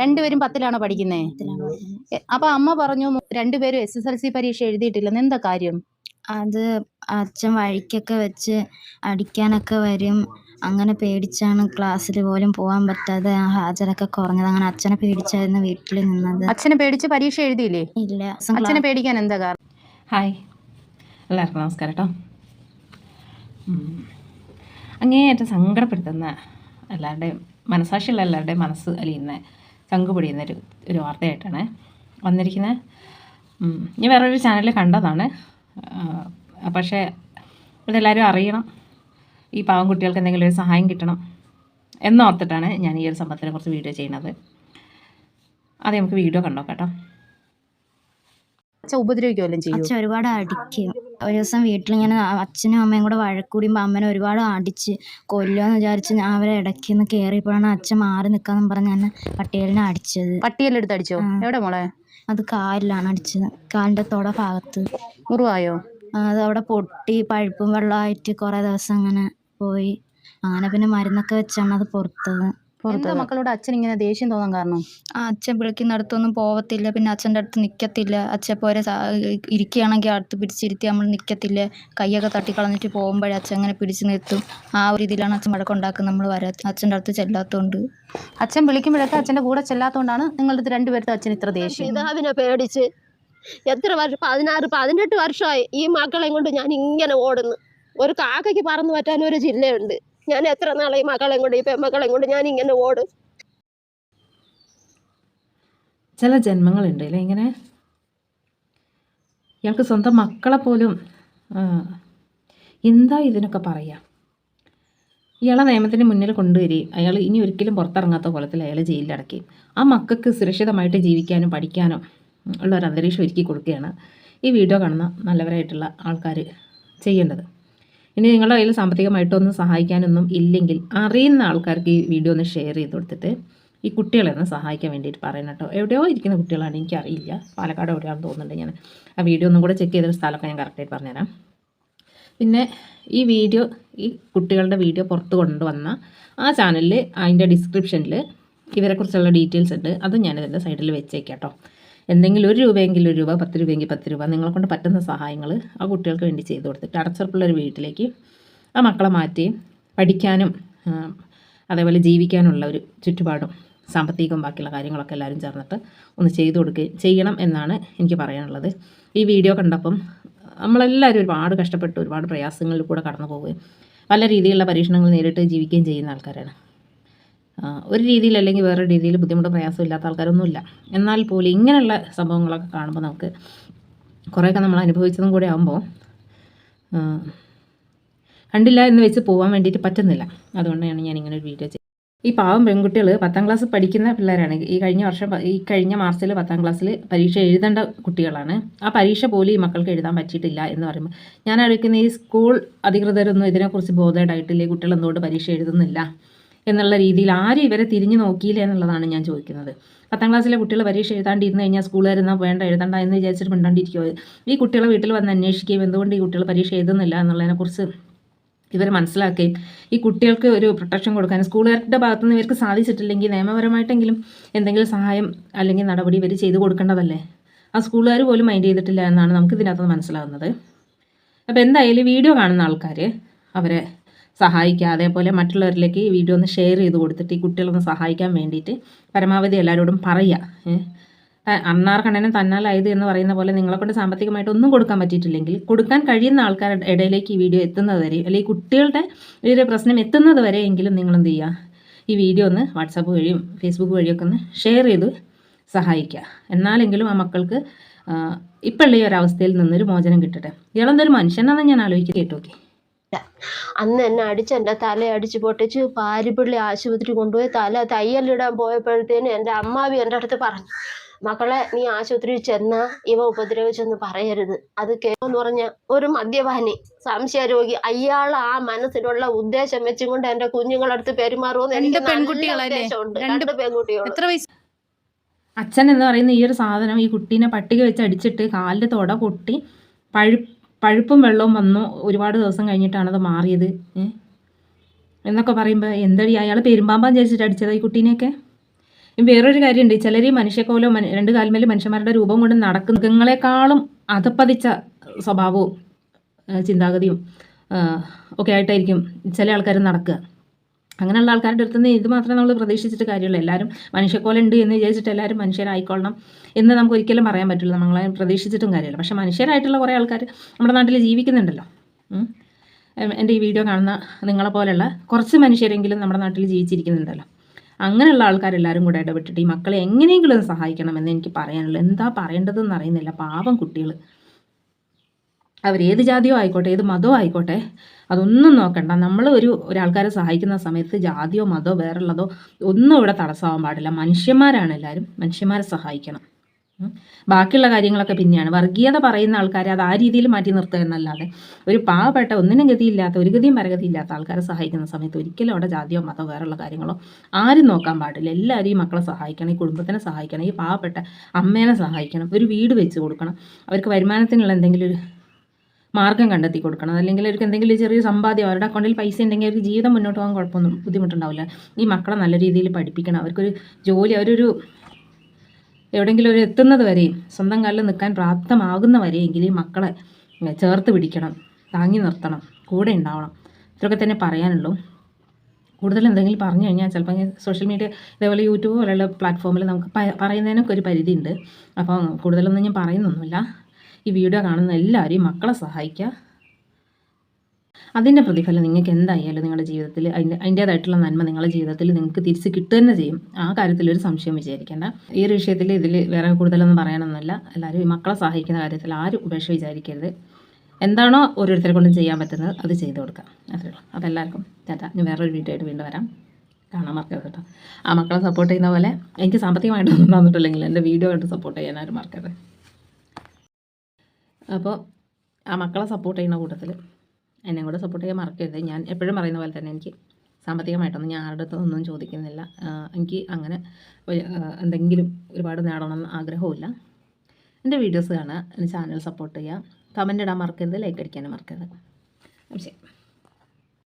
രണ്ടുപേരും പത്തിലാണോ പഠിക്കുന്നേ. അപ്പൊ അമ്മ പറഞ്ഞു രണ്ടുപേരും എസ് എസ് എൽ സി പരീക്ഷ എഴുതിയിട്ടില്ലെന്ന് എന്താ കാര്യം? അത് അച്ഛൻ വഴിക്കൊക്കെ വെച്ച് അടിക്കാനൊക്കെ വരും. അങ്ങനെ പേടിച്ചാണ് ക്ലാസ്സിൽ പോലും പോകാൻ പറ്റാതെ ഹാജരൊക്കെ കുറഞ്ഞത്. അങ്ങനെ അച്ഛനെ പേടിച്ചായിരുന്നു വീട്ടിൽ നിന്നത്. അച്ഛനെ പേടിച്ച് പരീക്ഷ എഴുതിയില്ലേ? ഇല്ല. അച്ഛനെ പേടിക്കാൻ എന്താ കാരണം ഹായ്. എല്ലാവർക്കും നമസ്കാരം കേട്ടോ അങ്ങേയറ്റം സങ്കടപ്പെടുത്തുന്ന എല്ലാവരുടെയും മനസാക്ഷിയുള്ള എല്ലാവരുടെയും മനസ്സ് അലിയുന്ന ചങ്ക് പൊടിയുന്ന ഒരു ഒരു വാർത്തയായിട്ടാണ് വന്നിരിക്കുന്നത്. ഞാൻ വേറൊരു ചാനലിൽ കണ്ടതാണ്. പക്ഷേ ഇതെല്ലാവരും അറിയണം. ഈ പാവം കുട്ടികൾക്ക് എന്തെങ്കിലും ഒരു സഹായം കിട്ടണം എന്നോർത്തിട്ടാണ് ഞാൻ ഈ ഒരു സംഭവത്തിനെ കുറിച്ച് വീഡിയോ ചെയ്യുന്നത്. അതെ നമുക്ക് വീഡിയോ കണ്ടോ കേട്ടോ. ഉപദ്രവിക്കുമല്ലോ ചെയ്യും. ഒരുപാട് അടിക്കും. ഒരു ദിവസം വീട്ടിൽ ഇങ്ങനെ അച്ഛനും അമ്മയും കൂടെ വഴക്കൂടിയുമ്പോൾ അമ്മനെ ഒരുപാട് അടിച്ച് കൊല്ലുമെന്ന് വിചാരിച്ച് ഞാൻ അവരെ ഇടയ്ക്ക് നിന്ന് കയറിയപ്പോഴാണ് അച്ഛൻ മാറി നിൽക്കാന്ന് പറഞ്ഞ് എന്നെ പട്ടിയലിനെ അടിച്ചത്. പട്ടിയെല്ലാം അടിച്ചോ? എവിടെ മോളെ? അത് കാലിലാണ് അടിച്ചത്. കാലിന്റെ തൊട ഭാഗത്ത്. മുറിവായോ? അത് അവിടെ പൊട്ടി പഴുപ്പും വെള്ളമായിട്ട് കുറേ ദിവസം അങ്ങനെ പോയി. അങ്ങനെ പിന്നെ മരുന്നൊക്കെ വെച്ചാണ് അത് പുറത്തത്. എന്താ മക്കളോട് അച്ഛൻ ഇങ്ങനെ ദേഷ്യം തോന്നാൻ കാരണം? ആ അച്ഛൻ വിളിക്കുന്നിടത്തൊന്നും പോവത്തില്ല. പിന്നെ അച്ഛന്റെ അടുത്ത് നിൽക്കത്തില്ല അച്ഛൻ പോരെ ഇരിക്കുകയാണെങ്കിൽ അടുത്ത് പിടിച്ചിരുത്തി നമ്മൾ നിൽക്കത്തില്ല കൈയൊക്കെ തട്ടിക്കളഞ്ഞിട്ട് പോകുമ്പോഴേ അച്ഛൻ അങ്ങനെ പിടിച്ച് നിർത്തും. ആ ഒരു രീതിയിലാണ് അച്ഛൻ വഴക്കുണ്ടാക്കുന്നത് നമ്മൾ വരാ അച്ഛന്റെ അടുത്ത് ചെല്ലാത്തതുകൊണ്ട് അച്ഛൻ വിളിക്കുമ്പോഴൊക്കെ അച്ഛന്റെ കൂടെ ചെല്ലാത്തതുകൊണ്ടാണ് നിങ്ങളുടെ അടുത്ത് രണ്ടുപേരുടെ അച്ഛൻ ഇത്ര ദേഷ്യം. പിതാവിനെ പേടിച്ച് എത്ര വർഷം പതിനാറ് പതിനെട്ട് വർഷമായി ഈ മക്കളെ കൊണ്ട് ഞാൻ ഇങ്ങനെ ഓടുന്നു. ഒരു കാക്കയ്ക്ക് പറന്നു പറ്റാൻ ഒരു ജില്ലയുണ്ട്. ഞാൻ എത്ര നാളെ ഈ മക്കളെയും കൊണ്ട് ഈ പെമ്മക്കളെയും കൊണ്ട് ഞാൻ ഇങ്ങനെ ഓടും? ചില ജന്മങ്ങളുണ്ട് അല്ലേ ഇങ്ങനെ? ഇയാൾക്ക് സ്വന്തം മക്കളെ പോലും എന്താ ഇതിനൊക്കെ പറയുക ഇയാളെ നിയമത്തിന് മുന്നിൽ കൊണ്ടുവരികയും അയാൾ ഇനി ഒരിക്കലും പുറത്തിറങ്ങാത്ത കോലത്തിൽ അയാൾ ജയിലിലടക്കുകയും ആ മക്കൾക്ക് സുരക്ഷിതമായിട്ട് ജീവിക്കാനും പഠിക്കാനും ഉള്ള ഒരു അന്തരീക്ഷം ഒരുക്കി കൊടുക്കുകയാണ് ഈ വീഡിയോ കാണുന്ന നല്ലവരായിട്ടുള്ള ആൾക്കാർ ചെയ്യേണ്ടത്. ഇനി നിങ്ങളുടെ കയ്യിൽ സാമ്പത്തികമായിട്ടൊന്നും സഹായിക്കാനൊന്നും ഇല്ലെങ്കിൽ അറിയുന്ന ആൾക്കാർക്ക് ഈ വീഡിയോ ഒന്ന് ഷെയർ ചെയ്ത് കൊടുത്തിട്ട് ഈ കുട്ടികളെ ഒന്ന് സഹായിക്കാൻ വേണ്ടിയിട്ട് പറയണം കേട്ടോ. എവിടെയോ ഇരിക്കുന്ന കുട്ടികളാണ് എനിക്കറിയില്ല. പാലക്കാട് എവിടെയാണെന്ന് തോന്നുന്നുണ്ട് ഞാൻ. ആ വീഡിയോ ഒന്നും കൂടെ ചെക്ക് ചെയ്തൊരു സ്ഥലമൊക്കെ ഞാൻ കറക്റ്റായിട്ട് പറഞ്ഞുതരാം. പിന്നെ ഈ വീഡിയോ ഈ കുട്ടികളുടെ വീഡിയോ പുറത്ത് കൊണ്ടുവന്ന ആ ചാനലിൽ അതിന്റെ ഡിസ്ക്രിപ്ഷനിൽ ഇവരെക്കുറിച്ചുള്ള ഡീറ്റെയിൽസ് ഉണ്ട്. അതും ഞാനിതിന്റെ സൈഡിൽ വെച്ചേക്കാം കേട്ടോ. എന്തെങ്കിലും ഒരു രൂപയെങ്കിലും ഒരു രൂപ പത്ത് രൂപയെങ്കിൽ പത്ത് രൂപ നിങ്ങളെ കൊണ്ട് പറ്റുന്ന സഹായങ്ങൾ ആ കുട്ടികൾക്ക് വേണ്ടി ചെയ്തു കൊടുത്തിട്ട് അടച്ചുറപ്പുള്ളൊരു വീട്ടിലേക്ക് ആ മക്കളെ മാറ്റി പഠിക്കാനും അതേപോലെ ജീവിക്കാനുള്ള ഒരു ചുറ്റുപാടും സാമ്പത്തികവും ബാക്കിയുള്ള കാര്യങ്ങളൊക്കെ എല്ലാവരും ചേർന്നിട്ട് ഒന്ന് ചെയ്തു കൊടുക്കുകയും ചെയ്യണം എന്നാണ് എനിക്ക് പറയാനുള്ളത്. ഈ വീഡിയോ കണ്ടപ്പം നമ്മളെല്ലാവരും ഒരുപാട് കഷ്ടപ്പെട്ട് ഒരുപാട് പ്രയാസങ്ങളിൽ കൂടെ കടന്നു പോവുകയും പല രീതിയിലുള്ള പരീക്ഷണങ്ങൾ നേരിട്ട് ജീവിക്കുകയും ചെയ്യുന്ന ആൾക്കാരാണ്. ഒരു രീതിയിൽ അല്ലെങ്കിൽ വേറെ രീതിയിൽ ബുദ്ധിമുട്ടും പ്രയാസം ഇല്ലാത്ത ആൾക്കാരൊന്നുമില്ല. എന്നാൽ പോലും ഇങ്ങനെയുള്ള സംഭവങ്ങളൊക്കെ കാണുമ്പോൾ നമുക്ക് കുറേയൊക്കെ നമ്മൾ അനുഭവിച്ചതും കൂടെ ആകുമ്പോൾ കണ്ടില്ല എന്ന് വെച്ച് പോകാൻ വേണ്ടിയിട്ട് പറ്റുന്നില്ല. അതുകൊണ്ടാണ് ഞാൻ ഇങ്ങനെ ഒരു വീഡിയോ ചെയ്തത്. ഈ പാവം പെൺകുട്ടികൾ പത്താം ക്ലാസ് പഠിക്കുന്ന പിള്ളേരാണ്. ഈ കഴിഞ്ഞ വർഷം ഈ കഴിഞ്ഞ മാർച്ചിൽ പത്താം ക്ലാസ്സിൽ പരീക്ഷ എഴുതേണ്ട കുട്ടികളാണ്. ആ പരീക്ഷ പോലും ഈ മക്കൾക്ക് എഴുതാൻ പറ്റിയിട്ടില്ല എന്ന് പറയുമ്പോൾ ഞാൻ അറിയിക്കുന്ന ഈ സ്കൂൾ അധികൃതരൊന്നും ഇതിനെക്കുറിച്ച് ബോധേഡായിട്ടില്ല. ഈ കുട്ടികൾ എന്തുകൊണ്ട് പരീക്ഷ എഴുതുന്നില്ല? എന്നുള്ള രീതിയിൽ ആരും ഇവരെ തിരിഞ്ഞു നോക്കിയില്ല എന്നുള്ളതാണ് ഞാൻ ചോദിക്കുന്നത്. പത്താം ക്ലാസ്സിലെ കുട്ടികൾ പരീക്ഷ എഴുതാണ്ടിരുന്ന് കഴിഞ്ഞാൽ സ്കൂളുകാർ എന്നാൽ വേണ്ട എഴുതണ്ട എന്ന് വിചാരിച്ചിട്ട് മിണ്ടാണ്ടിരിക്കുമോ ഈ കുട്ടികളെ വീട്ടിൽ വന്ന് അന്വേഷിക്കുകയും എന്തുകൊണ്ട് ഈ കുട്ടികൾ പരീക്ഷ എഴുതുന്നില്ല എന്നുള്ളതിനെക്കുറിച്ച് ഇവർ മനസ്സിലാക്കുകയും ഈ കുട്ടികൾക്ക് ഒരു പ്രൊട്ടക്ഷൻ കൊടുക്കാൻ സ്കൂളുകാരുടെ ഭാഗത്തുനിന്ന് ഇവർക്ക് സാധിച്ചിട്ടില്ലെങ്കിൽ നിയമപരമായിട്ടെങ്കിലും എന്തെങ്കിലും സഹായം അല്ലെങ്കിൽ നടപടി ഇവർ ചെയ്തു കൊടുക്കേണ്ടതല്ലേ? ആ സ്കൂളുകാർ പോലും മൈൻഡ് ചെയ്തിട്ടില്ല എന്നാണ് നമുക്ക് ഇതിനകത്ത് മനസ്സിലാകുന്നത് അപ്പോൾ എന്തായാലും വീഡിയോ കാണുന്ന ആൾക്കാർ അവരെ സഹായിക്കുക. അതേപോലെ മറ്റുള്ളവരിലേക്ക് ഈ വീഡിയോ ഒന്ന് ഷെയർ ചെയ്ത് കൊടുത്തിട്ട് ഈ കുട്ടികളൊന്ന് സഹായിക്കാൻ വേണ്ടിയിട്ട് പരമാവധി എല്ലാവരോടും പറയുക. അണ്ണാർ കണ്ണനും തന്നാലായത് എന്ന് പറയുന്ന പോലെ നിങ്ങളെ കൊണ്ട് സാമ്പത്തികമായിട്ട് ഒന്നും കൊടുക്കാൻ പറ്റിയിട്ടില്ലെങ്കിൽ കൊടുക്കാൻ കഴിയുന്ന ആൾക്കാരുടെ ഇടയിലേക്ക് ഈ വീഡിയോ എത്തുന്നത് വരെ അല്ലെങ്കിൽ കുട്ടികളുടെ ഒരു പ്രശ്നം എത്തുന്നത് വരെ എങ്കിലും നിങ്ങൾ ചെയ്യുക ഈ വീഡിയോ ഒന്ന് വാട്സാപ്പ് വഴിയും ഫേസ്ബുക്ക് വഴിയൊക്കെ ഒന്ന് ഷെയർ ചെയ്ത് സഹായിക്കുക. എന്നാലെങ്കിലും ആ മക്കൾക്ക് ഇപ്പോഴുള്ള ഈ ഒരു അവസ്ഥയിൽ നിന്നൊരു മോചനം കിട്ടട്ടെ. ഇയാളെന്തൊരു മനുഷ്യനാണെന്ന് ഞാൻ ആലോചിക്കുക കേട്ടോ ഓക്കെ അന്ന് എന്നെ അടിച്ച് എന്റെ തല അടിച്ച് പൊട്ടിച്ച് പാരിപ്പള്ളി ആശുപത്രി കൊണ്ടുപോയി തല തയ്യലിടാൻ പോയപ്പോഴത്തേന് എന്റെ അമ്മാവി എന്റെ അടുത്ത് പറഞ്ഞു മക്കളെ നീ ആശുപത്രിയിൽ ചെന്നാ ഇവ ഉപദ്രവിച്ചെന്ന് പറയരുത്. അത് കേൾന്ന് പറഞ്ഞ ഒരു മദ്യപാനി സംശയരോഗി അയാൾ ആ മനസ്സിലുള്ള ഉദ്ദേശം വെച്ചുകൊണ്ട് എന്റെ കുഞ്ഞുങ്ങളടുത്ത് പെരുമാറുമെന്ന് എനിക്ക് രണ്ട് പെൺകുട്ടികൾ അച്ഛൻ എന്ന് പറയുന്ന ഈ ഒരു സാധനം ഈ കുട്ടീനെ പട്ടിക വെച്ച് അടിച്ചിട്ട് കാലിന്റെ തൊട പൊട്ടി പഴു പഴുപ്പും വെള്ളവും വന്നു ഒരുപാട് ദിവസം കഴിഞ്ഞിട്ടാണ് അത് മാറിയത്. ഏഹ് എന്നൊക്കെ പറയുമ്പോൾ എന്തടി അയാൾ പെരുമ്പാമ്പാൻ ചേച്ചിട്ട് അടിച്ചതാ ഈ കുട്ടീനെയൊക്കെ? വേറൊരു കാര്യമുണ്ട്. ചിലർ ഈ മനുഷ്യക്കോലോ മനു രണ്ട് കാൽമേൽ മനുഷ്യന്മാരുടെ രൂപം കൊണ്ട് നടക്കുന്ന മൃഗങ്ങളെക്കാളും അധപ്പതിച്ച സ്വഭാവവും ചിന്താഗതിയും ഒക്കെ ആയിട്ടായിരിക്കും ചില ആൾക്കാർ നടക്കുക. അങ്ങനെയുള്ള ആൾക്കാരുടെ അടുത്ത് നിന്ന് ഇത് മാത്രമേ നമ്മൾ പ്രതീക്ഷിച്ചിട്ട് കാര്യമുള്ളൂ എല്ലാവരും മനുഷ്യക്കോല ഉണ്ട് എന്ന് വിചാരിച്ചിട്ട് എല്ലാവരും മനുഷ്യരായിക്കൊള്ളണം എന്ന് നമുക്ക് ഒരിക്കലും പറയാൻ പറ്റില്ല. നമ്മളെ പ്രതീക്ഷിച്ചിട്ടും കാര്യമില്ല. പക്ഷേ മനുഷ്യരായിട്ടുള്ള കുറേ ആൾക്കാർ നമ്മുടെ നാട്ടിൽ ജീവിക്കുന്നുണ്ടല്ലോ. എന്റെ ഈ വീഡിയോ കാണുന്ന നിങ്ങളെ പോലെയുള്ള കുറച്ച് മനുഷ്യരെങ്കിലും നമ്മുടെ നാട്ടിൽ ജീവിച്ചിരിക്കുന്നുണ്ടല്ലോ. അങ്ങനെയുള്ള ആൾക്കാരെല്ലാവരും കൂടെ ഇടപെട്ടിട്ട് ഈ മക്കളെ എങ്ങനെയെങ്കിലും സഹായിക്കണം സഹായിക്കണമെന്ന് എനിക്ക് പറയാനുള്ളൂ. എന്താ പറയേണ്ടതെന്ന് അറിയുന്നില്ല. പാവം കുട്ടികൾ അവരേത് ജാതിയോ ആയിക്കോട്ടെ ഏത് മതമോ ആയിക്കോട്ടെ അതൊന്നും നോക്കണ്ട. നമ്മൾ ഒരു ഒരാൾക്കാരെ സഹായിക്കുന്ന സമയത്ത് ജാതിയോ മതമോ വേറുള്ളതോ ഒന്നും ഇവിടെ തടസ്സമാവാൻ പാടില്ല. മനുഷ്യന്മാരാണ് എല്ലാവരും. മനുഷ്യന്മാരെ സഹായിക്കണം. ബാക്കിയുള്ള കാര്യങ്ങളൊക്കെ പിന്നെയാണ്. വർഗീയത പറയുന്ന ആൾക്കാരെ അത് ആ രീതിയിൽ മാറ്റി നിർത്തുക എന്നല്ലാതെ ഒരു പാവപ്പെട്ട ഒന്നിനും ഗതിയില്ലാത്ത ഒരു ഗതിയും പരഗതിയില്ലാത്ത ആൾക്കാരെ സഹായിക്കുന്ന സമയത്ത് ഒരിക്കലും അവിടെ ജാതിയോ മതമോ വേറുള്ള കാര്യങ്ങളോ ആരും നോക്കാൻ പാടില്ല. എല്ലാവരും ഈ മക്കളെ സഹായിക്കണം ഈ കുടുംബത്തിനെ സഹായിക്കണം ഈ പാവപ്പെട്ട അമ്മേനെ സഹായിക്കണം ഒരു വീട് വെച്ച് കൊടുക്കണം. അവർക്ക് വരുമാനത്തിനുള്ള എന്തെങ്കിലും ഒരു മാർഗം കണ്ടെത്തി കൊടുക്കണം. അല്ലെങ്കിൽ അവർക്ക് എന്തെങ്കിലും ചെറിയ സമ്പാദ്യം അവരുടെ അക്കൗണ്ടിൽ പൈസ ഉണ്ടെങ്കിൽ അവർക്ക് ജീവിതം മുന്നോട്ട് പോകാൻ കുഴപ്പമൊന്നും ബുദ്ധിമുട്ടുണ്ടാവില്ല. ഈ മക്കളെ നല്ല രീതിയിൽ പഠിപ്പിക്കണം. അവർക്കൊരു ജോലി അവരൊരു എവിടെയെങ്കിലും ഒരു എത്തുന്നത് വരെയും സ്വന്തം കാലിൽ നിൽക്കാൻ പ്രാപ്തമാകുന്ന വരെയെങ്കിലും ഈ മക്കളെ ചേർത്ത് പിടിക്കണം താങ്ങി നിർത്തണം കൂടെ ഉണ്ടാവണം. ഇത്രയൊക്കെ തന്നെ പറയാനുള്ളൂ. കൂടുതൽ എന്തെങ്കിലും പറഞ്ഞു കഴിഞ്ഞാൽ ചിലപ്പോൾ സോഷ്യൽ മീഡിയ ഇതേപോലെ യൂട്യൂബ് പോലെയുള്ള പ്ലാറ്റ്ഫോമിൽ നമുക്ക് പറയുന്നതിനൊക്കെ ഒരു പരിധിയുണ്ട്. അപ്പോൾ കൂടുതലൊന്നും ഞാൻ പറയുന്നൊന്നുമില്ല. ഈ വീഡിയോ കാണുന്ന എല്ലാവരെയും മക്കളെ സഹായിക്കുക അതിന്റെ പ്രതിഫലം നിങ്ങൾക്ക് എന്തായാലും നിങ്ങളുടെ ജീവിതത്തിൽ അതിന്റെ അതിന്റേതായിട്ടുള്ള നന്മ നിങ്ങളുടെ ജീവിതത്തിൽ നിങ്ങൾക്ക് തിരിച്ച് കിട്ടുക തന്നെ ചെയ്യും. ആ കാര്യത്തിൽ ഒരു സംശയം വിചാരിക്കേണ്ട. ഈ ഒരു വിഷയത്തിൽ ഇതിൽ വേറെ കൂടുതലൊന്നും പറയാനൊന്നുമില്ല. എല്ലാവരും മക്കളെ സഹായിക്കുന്ന കാര്യത്തിൽ ആരും ഉപേക്ഷ വിചാരിക്കരുത്. എന്താണോ ഓരോരുത്തരെ കൊണ്ടും ചെയ്യാൻ പറ്റുന്നത് അത് ചെയ്തു കൊടുക്കാം. അത്രേ ഉള്ളൂ. അപ്പോൾ എല്ലാവർക്കും ചേട്ടാ ഞാൻ വേറൊരു വീഡിയോ ആയിട്ട് വീണ്ടും വരാം. കാണാൻ മറക്കരുത് കേട്ടോ. ആ മക്കളെ സപ്പോർട്ട് ചെയ്യുന്ന പോലെ എനിക്ക് സാമ്പത്തികമായിട്ടൊന്നും തന്നിട്ടില്ലെങ്കിൽ എന്റെ വീഡിയോ ആയിട്ട് സപ്പോർട്ട് ചെയ്യാൻ ആരും മറക്കരുത്. അപ്പോൾ ആ മക്കളെ സപ്പോർട്ട് ചെയ്യുന്ന കൂട്ടത്തിൽ എന്നെ കൂടെ സപ്പോർട്ട് ചെയ്യാൻ മറക്കരുത്. ഞാൻ എപ്പോഴും പറയുന്ന പോലെ തന്നെ എനിക്ക് സാമ്പത്തികമായിട്ടൊന്നും ഞാൻ ആരുടെ ഒന്നും ചോദിക്കുന്നില്ല. എനിക്ക് അങ്ങനെ എന്തെങ്കിലും ഒരുപാട് നേടണമെന്ന് ആഗ്രഹമില്ല എന്റെ വീഡിയോസ് കാണുക എന്റെ ചാനൽ സപ്പോർട്ട് ചെയ്യുക. കമന്റ് ഇടാൻ മറക്കരുത് ലൈക്ക് അടിക്കാനും മറക്കരുത്. ശരി